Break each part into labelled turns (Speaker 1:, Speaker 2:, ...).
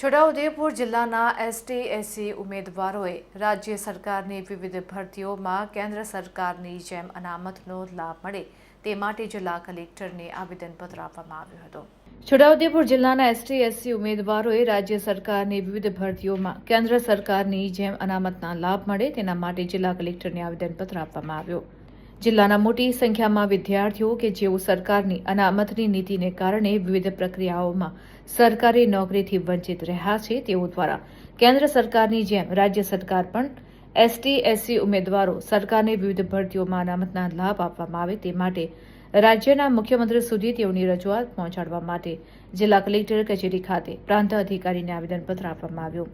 Speaker 1: છોટાઉદેપુર જિલ્લાના ST SC ઉમેદવારોએ રાજ્ય સરકારની વિવિધ ભરતીઓમાં કેન્દ્ર સરકારની જેમ અનામતનો લાભ મળે તે માટે જિલ્લા કલેક્ટરને આવેદનપત્ર આપવામાં આવ્યું હતું. છોટાઉદેપુર જિલ્લાના એસટી એસસી ઉમેદવારોએ રાજ્ય સરકારની વિવિધ ભરતીઓમાં કેન્દ્ર સરકારની જેમ અનામતના લાભ મળે તેના માટે જિલ્લા કલેક્ટરને આવેદનપત્ર આપવામાં આવ્યું. જિલ્લાના મોટી સંખ્યામાં વિદ્યાર્થીઓ કે જેઓ સરકારની અનામતની નીતિને કારણે વિવિધ પ્રક્રિયાઓમાં સરકારી નોકરીથી વંચિત રહ્યા છે, તેઓ દ્વારા કેન્દ્ર સરકારની જેમ રાજ્ય સરકાર પણ એસટી, એસસી ઉમેદવારો સરકારની વિવિધ ભરતીઓમાં અનામતના લાભ આપવામાં આવે તે માટે રાજ્યના મુખ્યમંત્રી સુધી તેઓની રજૂઆત પહોંચાડવા માટે જિલ્લા કલેક્ટર કચેરી ખાતે પ્રાંત અધિકારીને આવેદનપત્ર આપવામાં આવ્યું.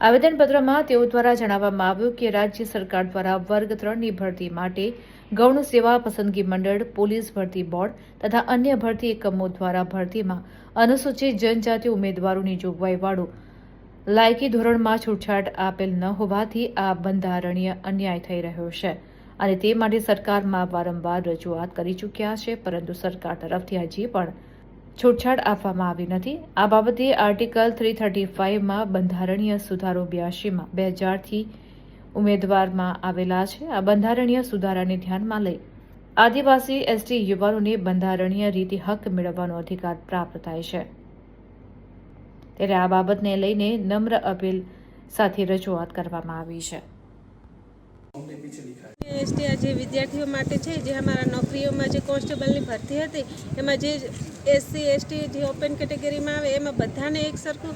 Speaker 1: આવેદનપત્રમાં તેઓ દ્વારા જણાવવામાં આવ્યું કે રાજ્ય સરકાર દ્વારા વર્ગ ત્રણની ભરતી માટે ગૌણ સેવા પસંદગી મંડળ, પોલીસ ભરતી બોર્ડ તથા અન્ય ભરતી એકમો દ્વારા ભરતીમાં અનુસૂચિત જનજાતિ ઉમેદવારોની જોગવાઈવાળું લાયકી ધોરણમાં છૂટછાટ આપેલ ન હોવાથી આ બંધારણીય અન્યાય થઈ રહ્યો છે. અને તે માટે સરકારમાં વારંવાર રજૂઆત કરી ચૂક્યા છે, પરંતુ સરકાર તરફથી હજી પણ છૂટછાટ આપવામાં આવી નથી. આ બાબતે આર્ટિકલ થ્રી થર્ટી ફાઇવમાં બંધારણીય સુધારો બ્યાસીમાં બે હજારથી ઉમેદવારમાં આવેલા છે. આ બંધારણીય સુધારાને ધ્યાનમાં લઈ આદિવાસી એસટી યુવાનોને બંધારણીય રીતે હક મેળવવાનો અધિકાર પ્રાપ્ત થાય છે. ત્યારે આ બાબતને લઈને નમ્ર અપીલ સાથે રજૂઆત કરવામાં આવી છે.
Speaker 2: એસટી આ જે વિદ્યાર્થીઓ માટે છે, જે અમારા નોકરીઓમાં જે કોન્સ્ટેબલની ભરતી હતી, એમાં જે એસસી, એસટી જે ઓપન કેટેગરીમાં આવે, એમાં બધાને એક સરખું,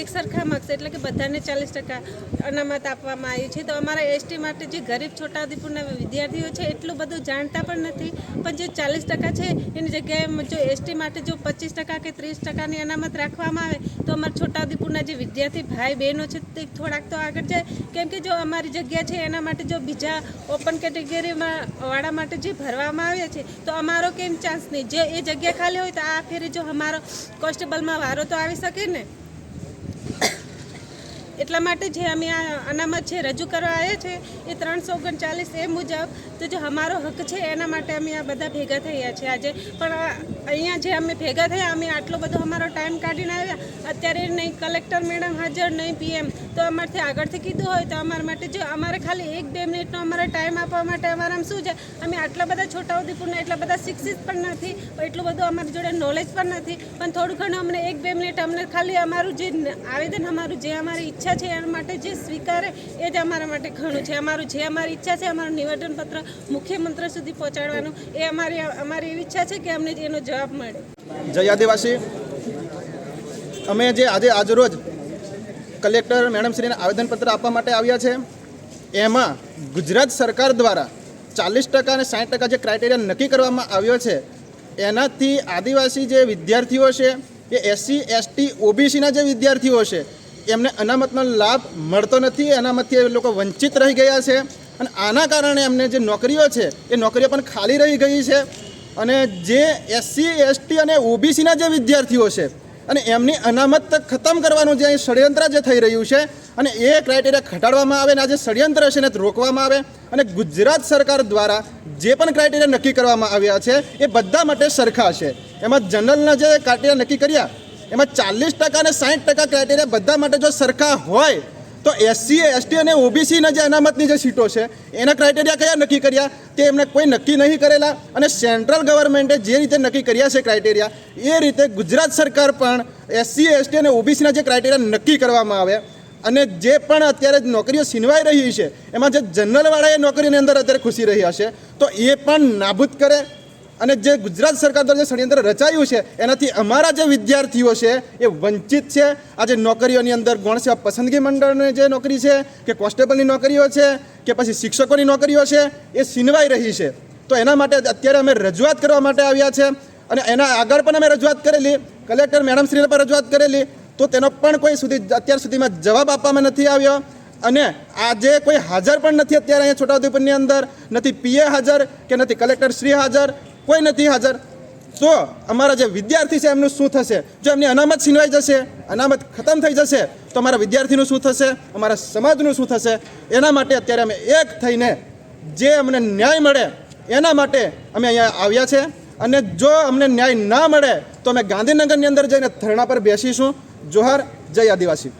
Speaker 2: એક સરખા માર્ક્સ એટલે કે બધાને ચાલીસ ટકા અનામત આપવામાં આવી છે. તો અમારા એસટી માટે જે ગરીબ છોટાઉદેપુરના વિદ્યાર્થીઓ છે, એટલું બધું જાણતા પણ નથી, પણ જે ચાલીસ ટકા છે, એની જગ્યાએ જો એસટી માટે જો પચીસ ટકા કે ત્રીસ ટકાની અનામત રાખવામાં આવે, તો અમારા છોટાઉદેપુરના જે વિદ્યાર્થી ભાઈ બહેનો છે, તે થોડાક તો આગળ જાય. કેમ કે જો અમારી જગ્યા છે, એના માટે જો બીજા ઓપન કેટેગરીમાં વાળા માટે જે ભરવામાં આવ્યા છે, તો અમારો કેમ ચાન્સ નહીં? જે એ જગ્યા ખાલી હોય તો આ ફેરે જો અમારો કોન્સ્ટેબલમાં વારો તો આવી શકે ને? એટલા માટે જે અમે આ અનામત છે રજૂ કરવા આવ્યા છે, એ ત્રણસો ઓગણચાલીસ એ મુજબ તો જો અમારો હક છે, એના માટે અમે આ બધા ભેગા થયા છે આજે. પણ અહીંયા જે અમે ભેગા થયા, અમે આટલો બધો અમારો ટાઈમ કાઢીને આવ્યા. અત્યારે નહીં કલેક્ટર મેડમ હાજર, નહીં પીએમ. તો અમારથી આગળથી કીધું હોય તો અમારા માટે જો અમારે ખાલી એક બે મિનિટનો અમારે ટાઈમ આપવા માટે અમારામાં શું છે? અમે આટલા બધા છોટાઉદેપુરના એટલા બધા શિક્ષિત પણ નથી, એટલું બધું અમારી જોડે નોલેજ પણ નથી. પણ થોડું ઘણું અમને એક બે મિનિટ અમને ખાલી અમારું જે આવેદન, અમારું જે અમારી ઈચ્છા છે એના માટે જે સ્વીકારે એ જ અમારા માટે ઘણું છે. અમારું જે અમારી ઈચ્છા છે અમારું નિવેદનપત્ર મુખ્યમંત્રી સુધી પહોંચાડવાનું, એ અમારી અમારી એવી ઈચ્છા છે કે અમને એનો જવાબ મળે.
Speaker 3: જય આદિવાસી. અમે જે આજે આજરોજ કલેક્ટર મેડમશ્રીને આવેદનપત્ર આપવા માટે આવ્યા છે, એમાં ગુજરાત સરકાર દ્વારા ચાલીસ ટકા અને સાઠ ટકા જે ક્રાઇટેરિયા નક્કી કરવામાં આવ્યો છે, એનાથી આદિવાસી જે વિદ્યાર્થીઓ છે, એ એસસી, એસટી, ઓબીસીના જે વિદ્યાર્થીઓ છે એમને અનામતનો લાભ મળતો નથી અનામતથી એ લોકો વંચિત રહી ગયા છે અને આના કારણે એમને જે નોકરીઓ છે, એ નોકરીઓ પણ ખાલી રહી ગઈ છે. અને જે એસસી એસટી અને ઓબીસીના જે વિદ્યાર્થીઓ છે, અને એમની અનામત ખતમ કરવાનું જે અહીં ષડયંત્ર જે થઈ રહ્યું છે, અને એ ક્રાઇટેરિયા ઘટાડવામાં આવે અને આ જે ષડયંત્ર છે એને રોકવામાં આવે, અને ગુજરાત સરકાર દ્વારા જે પણ ક્રાઇટેરિયા નક્કી કરવામાં આવ્યા છે, એ બધા માટે સરખા છે. એમાં જનરલના જે ક્રાઇટેરિયા નક્કી કર્યા એમાં ચાલીસ ટકા અને સાઠ ટકા ક્રાઇટેરિયા બધા માટે જો સરખા હોય, તો એસસી એસટી અને ઓબીસીના જે અનામતની જે સીટો છે, એના ક્રાઇટેરિયા કયા નક્કી કર્યા? તે એમને કોઈ નક્કી નહીં કરેલા અને સેન્ટ્રલ ગવર્મેન્ટે જે રીતે નક્કી કર્યા છે ક્રાઇટેરિયા એ રીતે ગુજરાત સરકાર પણ એસસી એસટી અને ઓબીસીના જે ક્રાઇટેરિયા નક્કી કરવામાં આવે અને જે પણ અત્યારે નોકરીઓ છીનવાઈ રહી છે, એમાં જે જનરલવાળા એ નોકરીની અંદર અત્યારે ખુશી રહ્યા છે તો એ પણ નાબૂદ કરે અને જે ગુજરાત સરકાર દ્વારા જે ષડયંત્ર રચાયું છે, એનાથી અમારા જે વિદ્યાર્થીઓ છે, એ વંચિત છે. આજે નોકરીઓની અંદર ગૌણ સેવા પસંદગી મંડળની જે નોકરી છે, કે કોન્સ્ટેબલની નોકરીઓ છે, કે પછી શિક્ષકોની નોકરીઓ છે, એ છીનવાઈ રહી છે. તો એના માટે અત્યારે અમે રજૂઆત કરવા માટે આવ્યા છે. અને એના આગળ પણ અમે રજૂઆત કરેલી. કલેક્ટર મેડમશ્રીને પણ રજૂઆત કરેલી. તો તેનો પણ કોઈ સુધી અત્યાર સુધીમાં જવાબ આપવામાં નથી આવ્યો. અને આજે કોઈ હાજર પણ નથી અત્યારે અહીંયા છોટાઉદેપુરની અંદર. નથી પીએ હાજર, કે નથી કલેક્ટર શ્રી હાજર. કોઈ નથી હાજર. તો અમારા જે વિદ્યાર્થી છે, એમનું શું થશે? જો એમની અનામત છીનવાઈ જશે, અનામત ખતમ થઈ જશે, તો અમારા વિદ્યાર્થીનું શું થશે? અમારા સમાજનું શું થશે? એના માટે અત્યારે અમે એક થઈને જે અમને ન્યાય મળે, એના માટે અમે અહીંયા આવ્યા છે. અને જો અમને ન્યાય ના મળે, તો અમે ગાંધીનગરની અંદર જઈને ધરણા પર બેસીશું. જોહર, જય આદિવાસી.